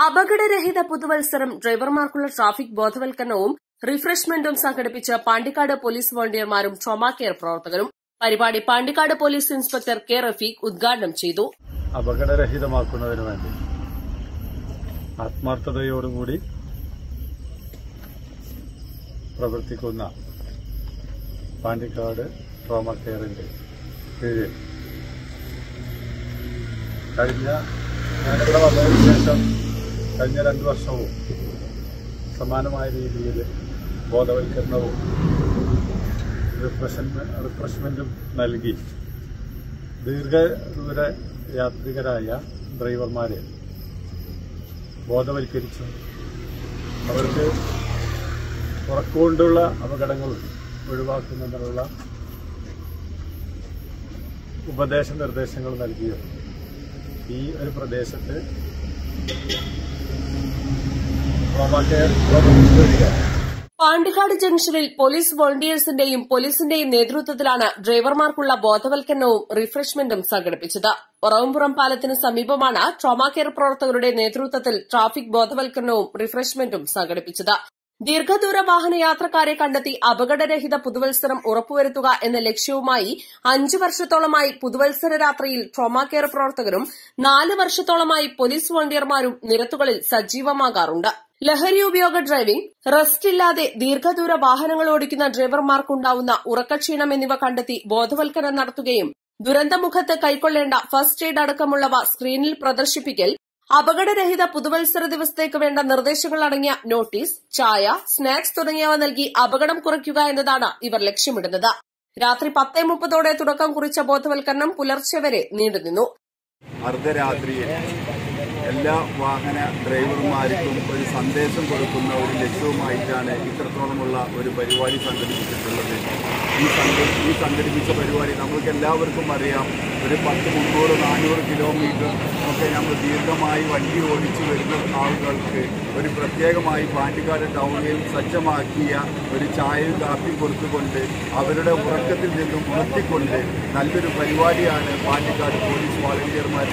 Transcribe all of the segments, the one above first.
അപകടരഹിത പുതുവത്സരം ഡ്രൈവർമാർക്കുള്ള traffic ബോധവൽക്കരണവും റിഫ്രഷ്മെന്റും സംഘടിപ്പിച്ച പാണ്ടിക്കാട് പോലീസ് വോളണ്ടിയർമാരും ട്രോമാ കെയർ പ്രവർത്തകരും പരിപാടി Pandikkad police inspector K Rafeeq ഉദ്ഘാടനം ചെയ്തു. അപകടരഹിതമാക്കുന്നതിന് വേണ്ടി ആത്മാർത്ഥതയോടുകൂടി പ്രവർത്തിക്കുന്ന പാണ്ടിക്കാട് ട്രോമ കെയറിന്റെ കീഴിൽ കഴിഞ്ഞ ശേഷം കഴിഞ്ഞ രണ്ട് വർഷവും സമാനമായ രീതിയിൽ ബോധവൽക്കരണവും റിഫ്രഷ്മെന്റ് റിഫ്രഷ്മെന്റും നൽകി. ദീർഘദൂര യാത്രികരായ ഡ്രൈവർമാരെ ബോധവൽക്കരിച്ചു. അവർക്ക് ഉറക്കുകൊണ്ടുള്ള അപകടങ്ങൾ ഒഴിവാക്കുന്നതിനുള്ള ഉപദേശ നിർദ്ദേശങ്ങൾ നൽകിയത് ഈ ഒരു പ്രദേശത്ത് പാണ്ടിക്കാട് ജംഗ്ഷനിൽ പോലീസ് വോളണ്ടിയേഴ്സിന്റെയും പോലീസിന്റെയും നേതൃത്വത്തിലാണ് ഡ്രൈവർമാർക്കുള്ള ബോധവൽക്കരണവും റിഫ്രഷ്മെന്റും സംഘടിപ്പിച്ചത്. ഒറവംപുറം പാലത്തിന് സമീപമാണ് ട്രോമാ കെയർ പ്രവർത്തകരുടെ നേതൃത്വത്തിൽ ട്രാഫിക് ബോധവൽക്കരണവും റിഫ്രഷ്മെന്റും സംഘടിപ്പിച്ചത്. ദീർഘദൂര വാഹന യാത്രക്കാരെ കണ്ടെത്തി അപകടരഹിത പുതുവത്സരം ഉറപ്പുവരുത്തുക എന്ന ലക്ഷ്യവുമായി അഞ്ചു വർഷത്തോളമായി പുതുവത്സര രാത്രിയിൽ ട്രോമാ കെയർ പ്രവർത്തകരും നാല് വർഷത്തോളമായി പോലീസ് വോളണ്ടിയർമാരും നിരത്തുകളിൽ സജീവമാകാറുണ്ട്. ലഹരി ഉപയോഗ ഡ്രൈവിംഗ് റെസ്റ്റ് ഇല്ലാതെ ദീർഘദൂര വാഹനങ്ങൾ ഓടിക്കുന്ന ഡ്രൈവർമാർക്കുണ്ടാവുന്ന ഉറക്കക്ഷീണം എന്നിവ കണ്ടെത്തി ബോധവൽക്കരണം നടത്തുകയും ദുരന്തമുഖത്ത് കൈക്കൊള്ളേണ്ട ഫസ്റ്റ് എയ്ഡ് അടക്കമുള്ളവ സ്ക്രീനിൽ പ്രദർശിപ്പിക്കൽ അപകടരഹിത പുതുവത്സര ദിവസത്തേക്ക് വേണ്ട നിർദ്ദേശങ്ങൾ അടങ്ങിയ നോട്ടീസ് ചായ സ്നാക്സ് തുടങ്ങിയവ നൽകി അപകടം കുറയ്ക്കുക എന്നതാണ് ഇവർ ലക്ഷ്യമിടുന്നത്. രാത്രി പത്തേ മുപ്പതോടെ തുടക്കം കുറിച്ച ബോധവൽക്കരണം പുലർച്ചെ വരെ നീണ്ടുനിന്നു. അർദ്ധരാത്രിയിൽ എല്ലാ വാഹന ഡ്രൈവർമാർക്കും ഒരു സന്ദേശം കൊടുക്കുന്ന ഒരു ലക്ഷ്യവുമായിട്ടാണ് ഇത്രത്തോളമുള്ള ഒരു പരിപാടി സംഘടിപ്പിച്ചിട്ടുള്ളത്. ഈ ഈ സംഘടിപ്പിച്ച പരിപാടി നമ്മൾക്ക് എല്ലാവർക്കും അറിയാം. ഒരു പത്ത് മുന്നൂറ് നാനൂറ് കിലോമീറ്റർ ഒക്കെ നമ്മൾ ദീർഘമായി വണ്ടി ഓടിച്ചു വരുന്ന ആളുകൾക്ക് ഒരു പ്രത്യേകമായി പാണ്ടിക്കാട് ടൗണിൽ സജ്ജമാക്കിയ ഒരു ചായയും കാപ്പിയും കൊടുത്തുകൊണ്ട് അവരുടെ ഉറക്കത്തിൽ നിന്നും ഉണർത്തിക്കൊണ്ട് നല്ലൊരു പരിപാടിയാണ് പാണ്ടിക്കാട് പോലീസ് വോളണ്ടിയർമാർ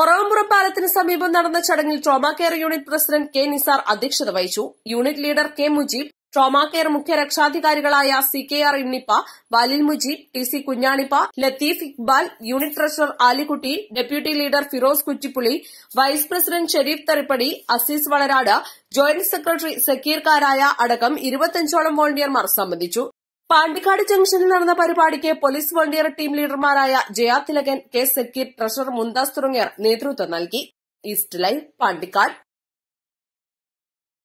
ഒറവംപുറം പാലത്തിന് സമീപം നടന്ന ചടങ്ങിൽ trauma care unit president K Nisar അധ്യക്ഷത വഹിച്ചു. Unit leader K Mujeeb trauma care മുഖ്യ രക്ഷാധികാരികളായ C K R Innippa Valil Mujeeb T C Kunjanippa Latheef Iqbal unit treasurer Alikutty deputy leader Firoz Kuttippuli vice president Shereef Therippadi Azeez Valarad joint secretary Sakkeer Karaya അടക്കം ഇരുപത്തിയഞ്ചോളം വോളണ്ടിയർമാർ സംബന്ധിച്ചു. പാണ്ടിക്കാട് ജംഗ്ഷനിൽ നടന്ന പരിപാടിക്ക് police volunteer team ലീഡർമാരായ Jaya Thilakan K Sakkeer treasurer Mumtaz തുടങ്ങിയവർ നേതൃത്വം നൽകി. East live Pandikkad.